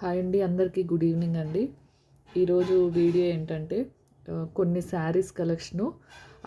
Hi అండి అందరికీ good evening అండి. ఈరోజు వీడియో ఏంటంటే కొన్ని శారీస్ కలెక్షను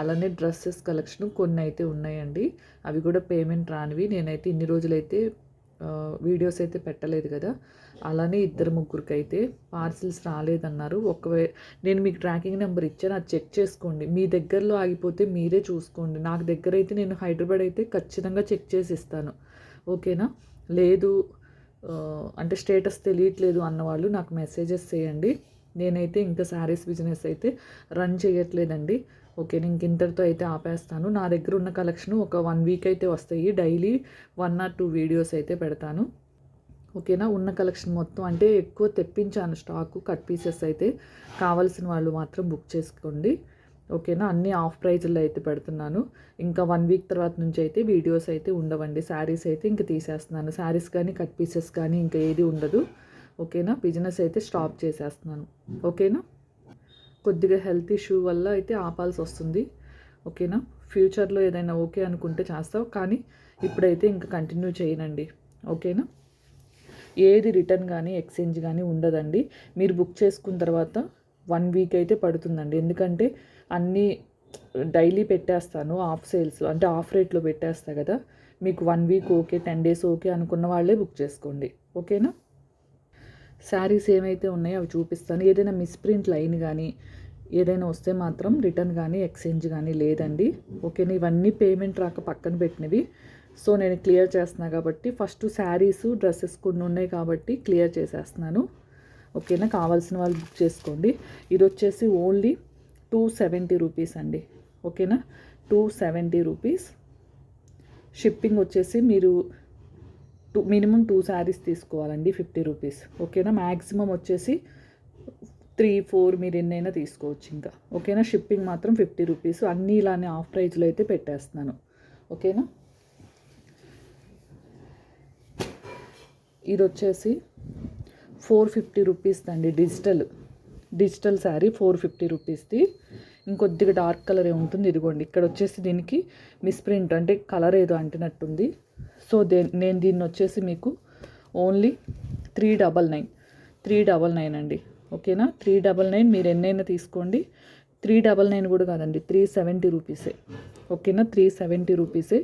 అలానే డ్రెస్సెస్ కలెక్షను కొన్ని అయితే ఉన్నాయండి. అవి కూడా పేమెంట్ రానివి. నేనైతే ఇన్ని రోజులైతే వీడియోస్ అయితే పెట్టలేదు కదా. అలానే ఇద్దరు ముగ్గురికి అయితే పార్సిల్స్ రాలేదన్నారు. ఒకవే నేను మీకు ట్రాకింగ్ నెంబర్ ఇచ్చాను అది చెక్ చేసుకోండి. మీ దగ్గరలో ఆగిపోతే మీరే చూసుకోండి. నాకు దగ్గర అయితే నేను హైదరాబాద్ అయితే ఖచ్చితంగా చెక్ చేసి ఇస్తాను. ఓకేనా? లేదు అంటే స్టేటస్ తెలియట్లేదు అన్నవాళ్ళు నాకు మెసేజెస్ చేయండి. నేనైతే ఇంకా శారీస్ బిజినెస్ అయితే రన్ చేయట్లేదండి. ఓకే నేను ఇంక ఇంతటితో అయితే ఆపేస్తాను. నా దగ్గర ఉన్న కలెక్షన్ ఒక వన్ వీక్ అయితే వస్తాయి. Daily one or two videos అయితే పెడతాను. ఓకేనా? ఉన్న కలెక్షన్ మొత్తం అంటే ఎక్కువ తెప్పించాను. స్టాకు కట్ పీసెస్ అయితే కావాల్సిన వాళ్ళు మాత్రం బుక్ చేసుకోండి. ఓకేనా? అన్నీ ఆఫ్ ప్రైజ్లో అయితే పెడుతున్నాను. ఇంకా వన్ వీక్ తర్వాత నుంచి అయితే వీడియోస్ అయితే ఉండవండి. శారీస్ అయితే ఇంకా తీసేస్తున్నాను. శారీస్ కానీ కట్ పీసెస్ కానీ ఇంకా ఏది ఉండదు. ఓకేనా? బిజినెస్ అయితే స్టాప్ చేసేస్తున్నాను. ఓకేనా? కొద్దిగా హెల్త్ ఇష్యూ వల్ల అయితే ఆపాల్సి వస్తుంది. ఓకేనా? ఫ్యూచర్లో ఏదైనా ఓకే అనుకుంటే చేస్తావు. కానీ ఇప్పుడైతే ఇంకా కంటిన్యూ చేయనండి. ఓకేనా? ఏది రిటర్న్ కానీ ఎక్స్చేంజ్ కానీ ఉండదండి. మీరు బుక్ చేసుకున్న తర్వాత వన్ వీక్ అయితే పడుతుందండి. ఎందుకంటే అన్నీ డైలీ పెట్టేస్తాను ఆఫ్ సేల్స్ అంటే ఆఫ్ రేట్లో పెట్టేస్తా కదా. మీకు one week okay ten days okay అనుకున్న వాళ్ళే బుక్ చేసుకోండి. ఓకేనా? శారీస్ ఏమైతే ఉన్నాయో అవి చూపిస్తాను. ఏదైనా మిస్ప్రింట్ లైన్ కానీ ఏదైనా వస్తే మాత్రం రిటర్న్ కానీ ఎక్స్చేంజ్ కానీ లేదండి. ఓకేనా? ఇవన్నీ పేమెంట్ రాక పక్కన పెట్టినవి. సో నేను క్లియర్ చేస్తున్నా కాబట్టి ఫస్ట్ శారీస్ డ్రెస్సెస్ కొన్ని ఉన్నాయి కాబట్టి క్లియర్ చేసేస్తున్నాను. ఓకేనా? కావాల్సిన వాళ్ళు బుక్ చేసుకోండి. ఇది వచ్చేసి ఓన్లీ టూ సెవెంటీ రూపీస్ అండి. ఓకేనా? Two seventy rupees. షిప్పింగ్ వచ్చేసి మీరు టూ మినిమం టూ శారీస్ తీసుకోవాలండి ఫిఫ్టీ రూపీస్. ఓకేనా? మ్యాక్సిమం వచ్చేసి త్రీ ఫోర్ మీరు ఎన్నైనా తీసుకోవచ్చు ఇంకా. ఓకేనా? షిప్పింగ్ మాత్రం ఫిఫ్టీ రూపీస్. అన్నీ ఇలానే ఆఫ్ ప్రైజ్లో అయితే పెట్టేస్తున్నాను. ఓకేనా? ఇది వచ్చేసి ఫోర్ ఫిఫ్టీ రూపీస్ అండి digital. Digital sari four fifty రూపీస్ది. ఇంకొద్దిగా డార్క్ కలర్ ఉంటుంది. ఇదిగోండి ఇక్కడ వచ్చేసి దీనికి మిస్ప్రింట్ అంటే కలర్ ఏదో అంటినట్టుంది. సో దే నేను దీన్ని వచ్చేసి మీకు only three double nine three double nine అండి. ఓకేనా? త్రీ డబల్ నైన్ మీరు ఎన్నైనా తీసుకోండి. త్రీ డబల్ నైన్ కూడా కాదండి త్రీ సెవెంటీ రూపీసే. ఓకేనా? త్రీ సెవెంటీ రూపీసే.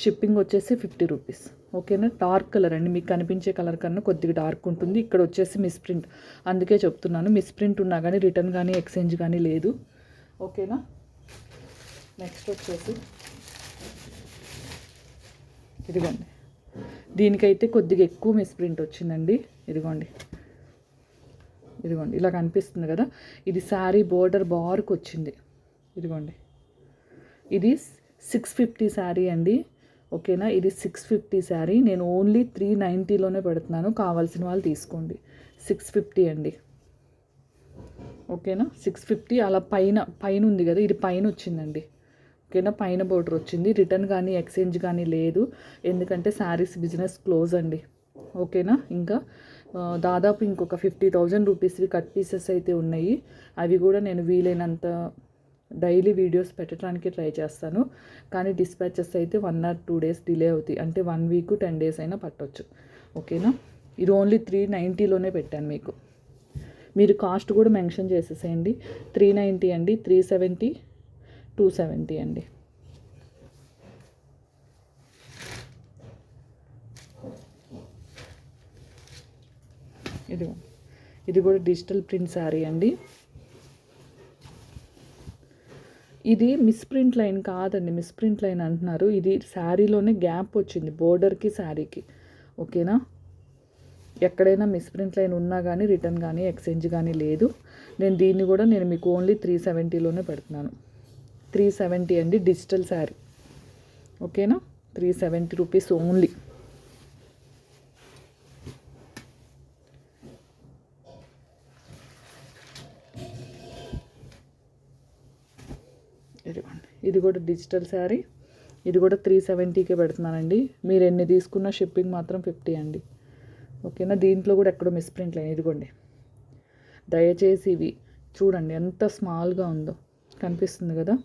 షిప్పింగ్ వచ్చేసి ఫిఫ్టీ రూపీస్. ఓకేనా? డార్క్ కలర్ అండి. మీకు కనిపించే కలర్ కన్నా కొద్దిగా డార్క్ ఉంటుంది. ఇక్కడ వచ్చేసి మిస్ప్రింట్ అందుకే చెప్తున్నాను. మిస్ప్రింట్ ఉన్నా కానీ రిటర్న్ కానీ ఎక్స్చేంజ్ కానీ లేదు. ఓకేనా? నెక్స్ట్ వచ్చేసి ఇదిగోండి. దీనికైతే కొద్దిగా ఎక్కువ మిస్ప్రింట్ వచ్చిందండి. ఇదిగోండి. ఇదిగోండి ఇలా కనిపిస్తుంది కదా? ఇది శారీ బోర్డర్ బార్కు వచ్చింది. ఇదిగోండి. ఇది సిక్స్ ఫిఫ్టీ శారీ అండి. ఓకేనా? ఇది సిక్స్ ఫిఫ్టీ శారీ. నేను ఓన్లీ త్రీ నైంటీలోనే పెడుతున్నాను. కావాల్సిన వాళ్ళు తీసుకోండి. సిక్స్ ఫిఫ్టీ అండి. ఓకేనా? సిక్స్ ఫిఫ్టీ అలా పైన పైన ఉంది కదా? ఇది పైన వచ్చిందండి. ఓకేనా? పైన బోర్డర్ వచ్చింది. రిటర్న్ కానీ ఎక్స్చేంజ్ కానీ లేదు. ఎందుకంటే శారీస్ బిజినెస్ క్లోజ్ అండి. ఓకేనా? ఇంకా దాదాపు ఇంకొక ఫిఫ్టీ థౌజండ్ రూపీస్వి కట్ పీసెస్ అయితే ఉన్నాయి. అవి కూడా నేను వీలైనంత డైలీ వీడియోస్ పెట్టడానికి ట్రై చేస్తాను. కానీ డిస్పాచెస్ అయితే one or two days delay అవుతాయి. అంటే వన్ వీక్ టెన్ డేస్ అయినా పట్టవచ్చు ఓకేనా? ఇది ఓన్లీ త్రీ నైంటీలోనే పెట్టాను మీకు. మీరు కాస్ట్ కూడా మెన్షన్ చేసేసేయండి. త్రీ నైంటీ అండి త్రీ సెవెంటీ టూ సెవెంటీ అండి. ఇది ఇది కూడా డిజిటల్ ప్రింట్ శారీ అండి. ఇది మిస్ప్రింట్ లైన్ కాదండి మిస్ప్రింట్ లైన్ అంటున్నారు. ఇది శారీలోనే గ్యాప్ వచ్చింది బోర్డర్కి శారీకి. ఓకేనా? ఎక్కడైనా మిస్ప్రింట్ లైన్ ఉన్నా కానీ రిటర్న్ కానీ ఎక్స్చేంజ్ కానీ లేదు. నేను దీన్ని కూడా నేను మీకు ఓన్లీ త్రీ సెవెంటీలోనే పెడుతున్నాను. త్రీ సెవెంటీ అండి డిజిటల్ శారీ. ఓకేనా? Three seventy rupees only. ఇదిగోండి ఇది కూడా డిజిటల్ శారీ ఇది కూడా త్రీ సెవెంటీకే పెడుతున్నానండి. మీరు ఎన్ని తీసుకున్న షిప్పింగ్ మాత్రం ఫిఫ్టీ అండి. ఓకేనా దీంట్లో కూడా ఎక్కడో మిస్ప్రింట్ లేని ఇదిగోండి. దయచేసి ఇవి. చూడండి ఎంత స్మాల్గా ఉందో. కనిపిస్తుంది కదా?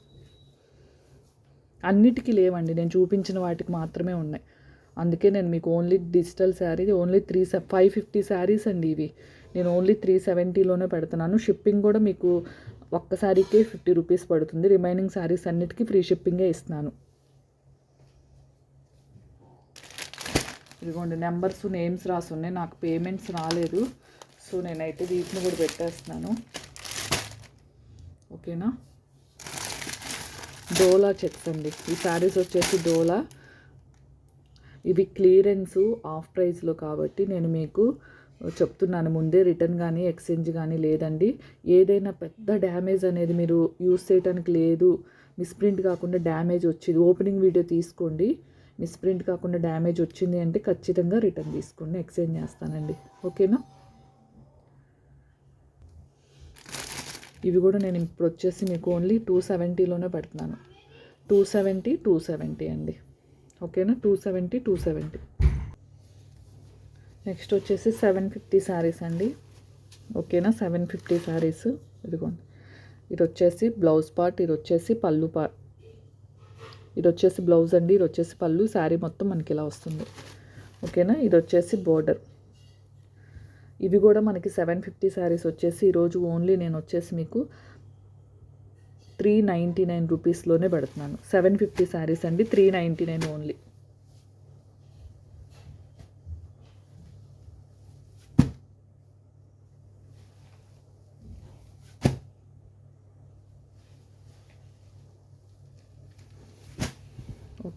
అన్నిటికీ లేవండి. నేను చూపించిన వాటికి మాత్రమే ఉన్నాయి. అందుకే నేను మీకు only digital sari only three five fifty saris అండి ఇవి. నేను ఓన్లీ త్రీ సెవెంటీలోనే పెడుతున్నాను. షిప్పింగ్ కూడా మీకు ఒక్క శారీకే ఫిఫ్టీ రూపీస్ పడుతుంది. రిమైనింగ్ శారీస్ అన్నిటికీ ఫ్రీ షిప్పింగే ఇస్తున్నాను. ఇదిగోండి నెంబర్స్ నేమ్స్ రాసున్నాయి. నాకు పేమెంట్స్ రాలేదు. సో నేనైతే వీటిని కూడా పెట్టేస్తున్నాను. ఓకేనా? డోలా చెక్స్ అండి. ఈ శారీస్ వచ్చేసి డోలా. ఇవి క్లియరెన్స్ ఆఫ్ ప్రైస్లో కాబట్టి నేను మీకు చెప్తున్నాను ముందే రిటర్న్ కానీ ఎక్స్చేంజ్ కానీ లేదండి. ఏదైనా పెద్ద డ్యామేజ్ అనేది మీరు యూస్ చేయడానికి లేదు. మిస్ప్రింట్ కాకుండా డ్యామేజ్ వచ్చింది. ఓపెనింగ్ వీడియో తీసుకోండి. మిస్ప్రింట్ కాకుండా డ్యామేజ్ వచ్చింది అంటే ఖచ్చితంగా రిటర్న్ తీసుకోండి. ఎక్స్చేంజ్ చేస్తానండి. ఓకేనా? ఇవి కూడా నేను ఇప్పుడు వచ్చేసి మీకు ఓన్లీ టూ సెవెంటీలోనే పెడుతున్నాను. టూ సెవెంటీ టూ సెవెంటీ అండి. ఓకేనా? Two seventy two seventy. Next వచ్చేసి సెవెన్ ఫిఫ్టీ శారీస్ అండి. ఓకేనా? సెవెన్ ఫిఫ్టీ శారీస్ ఇదిగోండి. ఇది వచ్చేసి బ్లౌజ్ పార్ట్ ఇది వచ్చేసి పళ్ళు పార్ట్. ఇది వచ్చేసి బ్లౌజ్ అండి ఇది వచ్చేసి పళ్ళు. శారీ మొత్తం మనకి ఇలా వస్తుంది. ఓకేనా? ఇది వచ్చేసి బోర్డర్. ఇవి కూడా మనకి సెవెన్ ఫిఫ్టీ శారీస్ వచ్చేసి ఈరోజు ఓన్లీ నేను వచ్చేసి మీకు త్రీ నైంటీ నైన్ రూపీస్లోనే పెడుతున్నాను. సెవెన్ ఫిఫ్టీ శారీస్ అండి త్రీ నైంటీ నైన్ ఓన్లీ.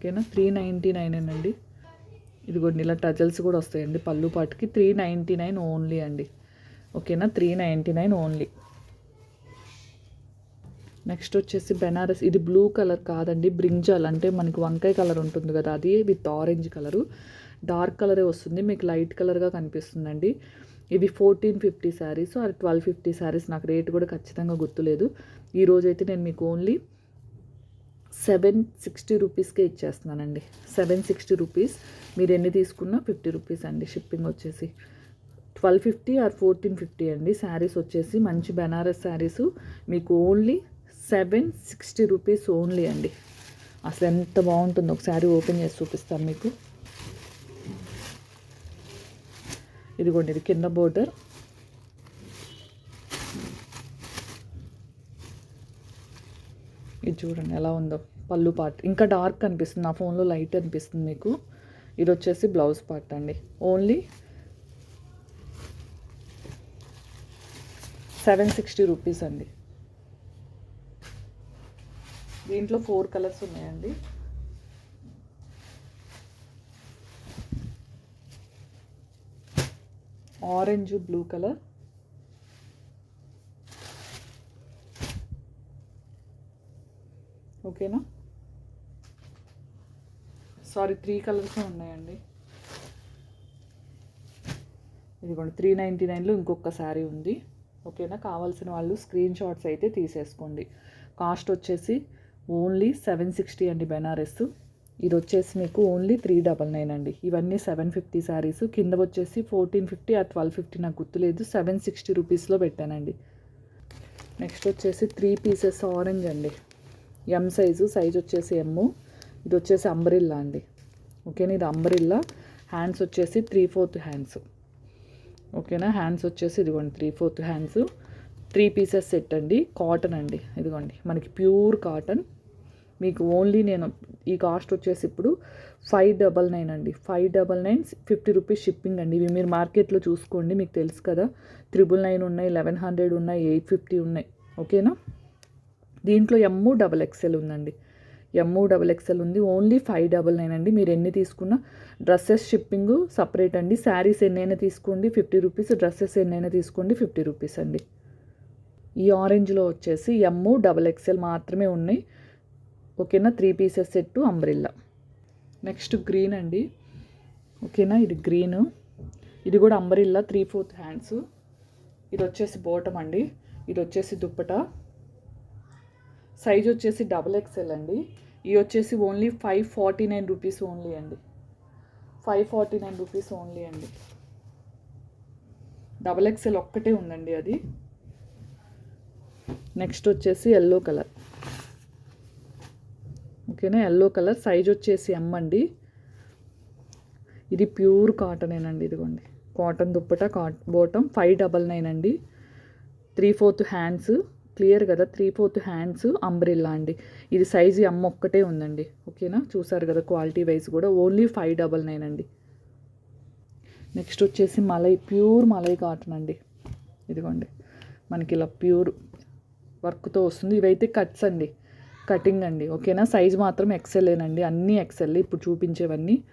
ఓకేనా? త్రీ నైంటీ నైన్ అండి ఇదిగోండి ఇలా టజల్స్ కూడా వస్తాయండి పళ్ళు పాటికి. త్రీ నైంటీ నైన్ ఓన్లీ అండి. ఓకేనా? Three ninety nine only. Next వచ్చేసి బెనారస్. ఇది బ్లూ కలర్ కాదండి బ్రింజాల్. అంటే మనకి వంకాయ కలర్ ఉంటుంది కదా అది విత్ ఆరెంజ్ కలరు. డార్క్ కలరే వస్తుంది మీకు లైట్ కలర్గా కనిపిస్తుందండి. ఇవి fourteen fifty saris or twelve fifty saris. నాకు రేట్ కూడా ఖచ్చితంగా గుర్తులేదు. ఈరోజైతే నేను మీకు ఓన్లీ సెవెన్ సిక్స్టీ రూపీస్కే ఇచ్చేస్తున్నానండి. Seven sixty rupees. మీరు ఎన్ని తీసుకున్నా ఫిఫ్టీ రూపీస్ అండి షిప్పింగ్ వచ్చేసి. Twelve fifty or fourteen fifty అండి. శారీస్ వచ్చేసి మంచి బెనారస్ శారీస్. మీకు only seven sixty rupees only అండి. అసలు ఎంత బాగుంటుందో ఒక శారీ ఓపెన్ చేసి చూపిస్తాను మీకు. ఇదిగోండి ఇది కింద బోర్డర్. ఇది చూడండి ఎలా ఉందో. పళ్ళు పార్ట్. ఇంకా డార్క్ అనిపిస్తుంది. నా ఫోన్లో లైట్ అనిపిస్తుంది మీకు. ఇది వచ్చేసి బ్లౌజ్ పార్ట్ అండి. ఓన్లీ సెవెన్ సిక్స్టీ రూపీస్ అండి. దీంట్లో ఫోర్ కలర్స్ ఉన్నాయండి. Orange blue colour. ఓకేనా? సారీ త్రీ కలర్స్ ఉన్నాయండి. ఇదిగోండి త్రీ నైంటీ నైన్లో ఇంకొక శారీ ఉంది. ఓకేనా? కావాల్సిన వాళ్ళు స్క్రీన్ షాట్స్ అయితే తీసేసుకోండి. కాస్ట్ వచ్చేసి ఓన్లీ సెవెన్ సిక్స్టీ అండి బెనారస్. ఇది వచ్చేసి మీకు ఓన్లీ త్రీ డబల్ నైన్ అండి. ఇవన్నీ సెవెన్ ఫిఫ్టీ శారీస్ కింద వచ్చేసి ఫోర్టీన్ ఫిఫ్టీ ఆ ట్వెల్వ్ ఫిఫ్టీ నాకు గుర్తులేదు. సెవెన్ సిక్స్టీ రూపీస్లో పెట్టానండి. నెక్స్ట్ వచ్చేసి త్రీ పీసెస్ ఆరెంజ్ అండి. ఎం సైజు సైజ్ వచ్చేసి ఎమ్ము ఇది వచ్చేసి అంబ్రిల్లా అండి. ఓకేనా ఇది అంబ్రిల్లా హ్యాండ్స్ వచ్చేసి త్రీ ఫోర్త్ హ్యాండ్స్ ఓకేనా హ్యాండ్స్ వచ్చేసి ఇదిగోండి three fourth hands three pieces set అండి. కాటన్ అండి. ఇదిగోండి మనకి ప్యూర్ కాటన్ మీకు ఓన్లీ నేను ఈ కాస్ట్ వచ్చేసి ఇప్పుడు ఫైవ్ డబల్ నైన్ అండి. Five double nine fifty rupees shipping అండి. ఇవి మీరు మార్కెట్లో చూసుకోండి మీకు తెలుసు కదా. త్రిబుల్ నైన్ ఉన్నాయి లెవెన్ హండ్రెడ్ ఉన్నాయి ఎయిట్ ఫిఫ్టీ ఉన్నాయి. ఓకేనా దీంట్లో ఎమ్ము డబల్ ఎక్సెల్ ఉందండి. ఎమ్ము డబల్ ఎక్సెల్ ఉంది. ఓన్లీ ఫైవ్ డబల్ నైన్ అండి. మీరు ఎన్ని తీసుకున్నా డ్రెస్సెస్ షిప్పింగ్ సపరేట్ అండి. శారీస్ ఎన్నైనా తీసుకోండి. ఫిఫ్టీ రూపీస్ డ్రెస్సెస్ ఎన్నైనా తీసుకోండి. ఫిఫ్టీ రూపీస్ అండి. ఈ ఆరెంజ్లో వచ్చేసి ఎమ్ము డబల్ ఎక్సెల్ మాత్రమే ఉన్నాయి. ఓకేనా? Three pieces set umbrella next green అండి. ఓకేనా? ఇది గ్రీన్ ఇది కూడా అంబ్రిల్లా త్రీ ఫోర్త్ హ్యాండ్స్ ఇది వచ్చేసి బోటం అండి. ఇది వచ్చేసి దుప్పట. సైజ్ వచ్చేసి డబల్ ఎక్స్ఎల్ అండి. ఇవి వచ్చేసి only five forty nine rupees only అండి. Five forty nine rupees only అండి. డబల్ ఎక్స్ఎల్ ఒక్కటే ఉందండి అది. నెక్స్ట్ వచ్చేసి ఎల్లో కలర్. ఓకేనా? ఎల్లో కలర్ సైజ్ వచ్చేసి ఎమ్ అండి. ఇది ప్యూర్ కాటనేనండి ఇదిగోండి. కాటన్ దుప్పట కాట్ బోటం ఫైవ్ డబల్ నైన్ అండి. Three fourth hands. క్లియర్ కదా? త్రీ ఫోర్త్ హ్యాండ్స్ అంబ్రిల్లా అండి. ఇది సైజు అమ్మ ఒక్కటే ఉందండి. ఓకేనా? చూసారు కదా క్వాలిటీ వైజ్ కూడా. ఓన్లీ ఫైవ్ డబల్ నైన్ అండి. నెక్స్ట్ వచ్చేసి మలై ప్యూర్ మలై కాటన్ అండి. ఇదిగోండి. మనకి ఇలా ప్యూర్ వర్క్తో వస్తుంది. ఇవైతే కట్స్ అండి. కటింగ్ అండి. ఓకేనా? సైజ్ మాత్రం ఎక్సెల్లేనండి అన్నీ ఎక్సెల్. ఇప్పుడు చూపించేవన్నీ.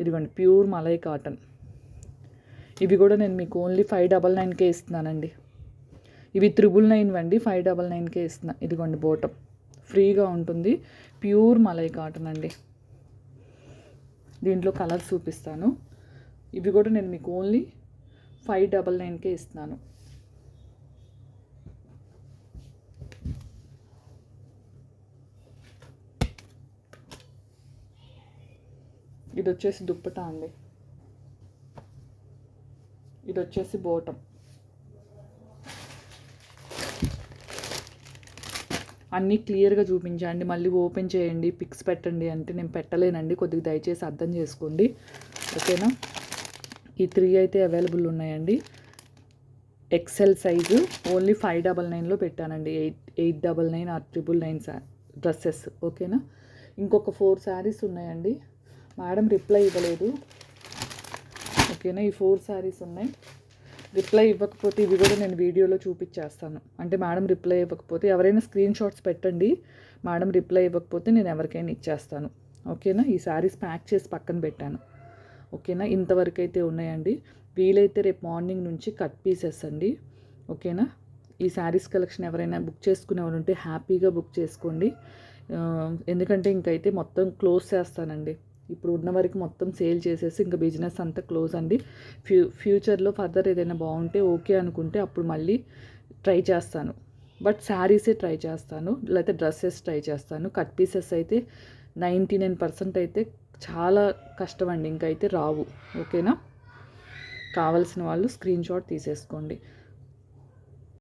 ఇదిగోండి. Pure malai cotton. ఇవి కూడా నేను మీకు ఓన్లీ ఫైవ్ డబల్ నైన్కే ఇస్తున్నానండి. ఇవి త్రిబుల్ నైన్ అండి ఫైవ్ డబల్ నైన్కే ఇస్తున్నా. ఇదిగోండి బోటం ఫ్రీగా ఉంటుంది. ప్యూర్ మలై కాటన్ అండి. దీంట్లో కలర్స్ చూపిస్తాను. ఇవి కూడా నేను మీకు ఓన్లీ ఫైవ్ డబల్ నైన్కే ఇస్తున్నాను. ఇది వచ్చేసి దుప్పటా అండి. ఇది వచ్చేసి బోటం అన్నీ క్లియర్గా చూపించండి మళ్ళీ ఓపెన్ చేయండి పిక్స్ పెట్టండి అంటే నేను పెట్టలేనండి. కొద్దిగా దయచేసి అర్థం చేసుకోండి. ఓకేనా? ఈ త్రీ అయితే అవైలబుల్ ఉన్నాయండి. XL size only five double నైన్లో పెట్టానండి. Eight eight double nine or triple nine dresses. ఓకేనా? ఇంకొక ఫోర్ శారీస్ ఉన్నాయండి. మేడం రిప్లై ఇవ్వలేదు. ఓకేనా? ఈ ఫోర్ శారీస్ ఉన్నాయి. రిప్లై ఇవ్వకపోతే ఇవి కూడా నేను వీడియోలో చూపించేస్తాను. అంటే మేడం రిప్లై ఇవ్వకపోతే ఎవరైనా స్క్రీన్ షాట్స్ పెట్టండి. మేడం రిప్లై ఇవ్వకపోతే నేను ఎవరికైనా ఇచ్చేస్తాను. ఓకేనా? ఈ శారీస్ ప్యాక్ చేసి పక్కన పెట్టాను. ఓకేనా? ఇంతవరకు అయితే ఉన్నాయండి. వీలైతే రేపు మార్నింగ్ నుంచి కట్ పీసెస్ అండి. ఓకేనా? ఈ శారీస్ కలెక్షన్ ఎవరైనా బుక్ చేసుకునేవారు ఉంటే హ్యాపీగా బుక్ చేసుకోండి. ఎందుకంటే ఇంకైతే మొత్తం క్లోజ్ చేస్తానండి. ఇప్పుడు ఉన్న వరకు మొత్తం సేల్ చేసేసి ఇంకా బిజినెస్ అంతా క్లోజ్ అండి. ఫ్యూ ఫ్యూచర్లో ఫర్దర్ ఏదైనా బాగుంటే ఓకే అనుకుంటే అప్పుడు మళ్ళీ ట్రై చేస్తాను. బట్ శారీసే ట్రై చేస్తాను. లేకపోతే డ్రెస్సెస్ ట్రై చేస్తాను. కట్ పీసెస్ అయితే నైంటీ నైన్ పర్సెంట్ అయితే చాలా కష్టం అండి ఇంకైతే రావు. ఓకేనా? కావలసిన వాళ్ళు స్క్రీన్ షాట్ తీసేసుకోండి.